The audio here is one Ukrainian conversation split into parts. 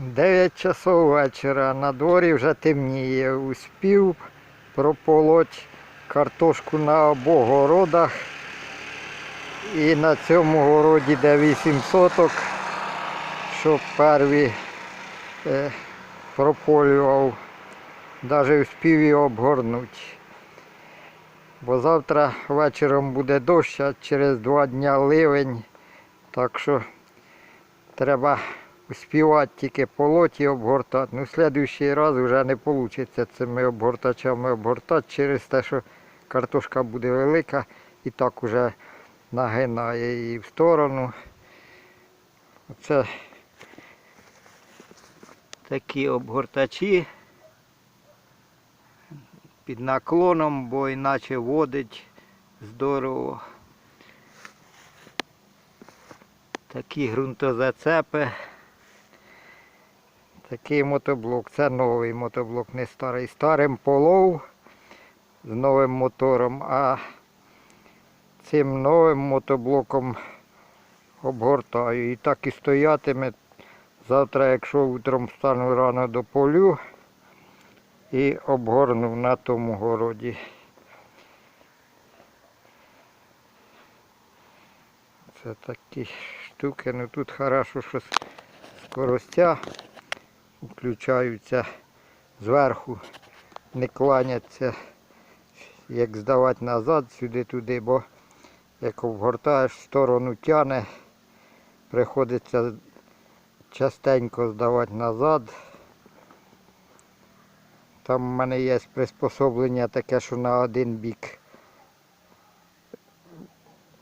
9 часов вечора, на дворі вже темніє. Успів прополоть картошку на обох городах. І на цьому городі, де 8 соток, що перві е, прополював, навіть успів і обгорнути. Бо завтра вечором буде дощ, а через два дня ливень. Так що треба успівати тільки полоті обгортати. Ну, в раз вже не вийде цими обгортачами обгортати через те, що картошка буде велика і так уже нагинає її в сторону. Оце такі обгортачі під наклоном, бо іначе водить здорово. Такі ґрунтозацепи. Такий мотоблок. Це новий мотоблок, не старий. Старим полов з новим мотором, а цим новим мотоблоком обгортаю. І так і стоятиме. Завтра, якщо утром встану рано до полю і обгорнув на тому городі. Це такі штуки. Ну тут хорошо, що скоростя включаються зверху, не кланяться, як здавати назад сюди-туди, бо як обгортаєш сторону тяне, приходиться частенько здавати назад. Там в мене є приспособлення таке, що на один бік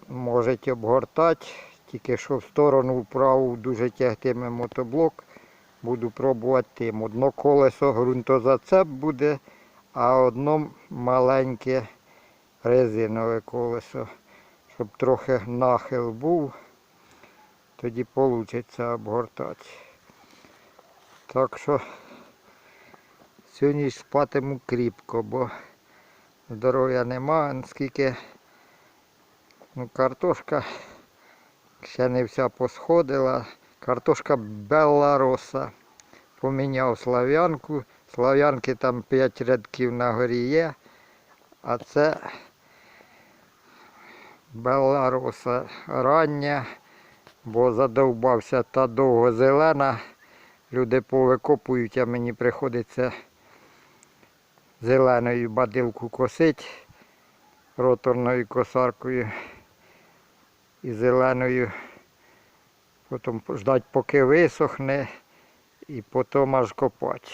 можуть обгортати, тільки що в сторону вправу дуже тягтиме мотоблок. Буду пробувати тим. Одно колесо ґрунтозацеп буде, а одно маленьке резинове колесо. Щоб трохи нахил був, тоді вийде обгортати. Так що сьогодні спатиму кріпко, бо здоров'я нема, наскільки ну, картошка ще не вся посходила. Картошка Белароса. Поміняв слав'янку. Слав'янки там 5 рядків на горі є. А це Белароса рання, бо задовбався та довго зелена. Люди повикопують, а мені приходиться зеленою бадилку косити роторною косаркою і зеленою. Потім ждати поки висохне, і потім аж копати.